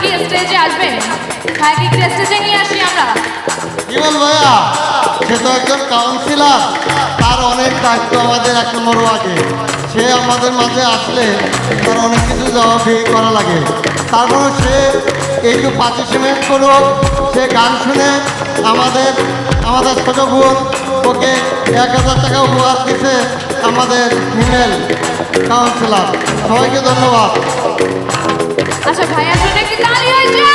কি স্টেজে আসবেন ভাইকে একটু স্টেজে নিয়ে আসি আমরা। কি বলব সে তো একজন কাউন্সিলার তার অনেক দায়িত্ব আমাদের একটা নম্বর ওয়ার্ডে। সে আমাদের মাঝে আসলে তার অনেক কিছু জবাবদিহি করা লাগে। তারপরে সে একটু পার্টিসিপেট করুক, সে গান শুনে আমাদের আমাদের ছোটো বোন ওকে এক হাজার টাকা উপহার দিতে আমাদের ফিমেল কাউন্সিলর। সবাইকে ধন্যবাদ। আচ্ছা ভাই আসলে কি তালি হয়েছে?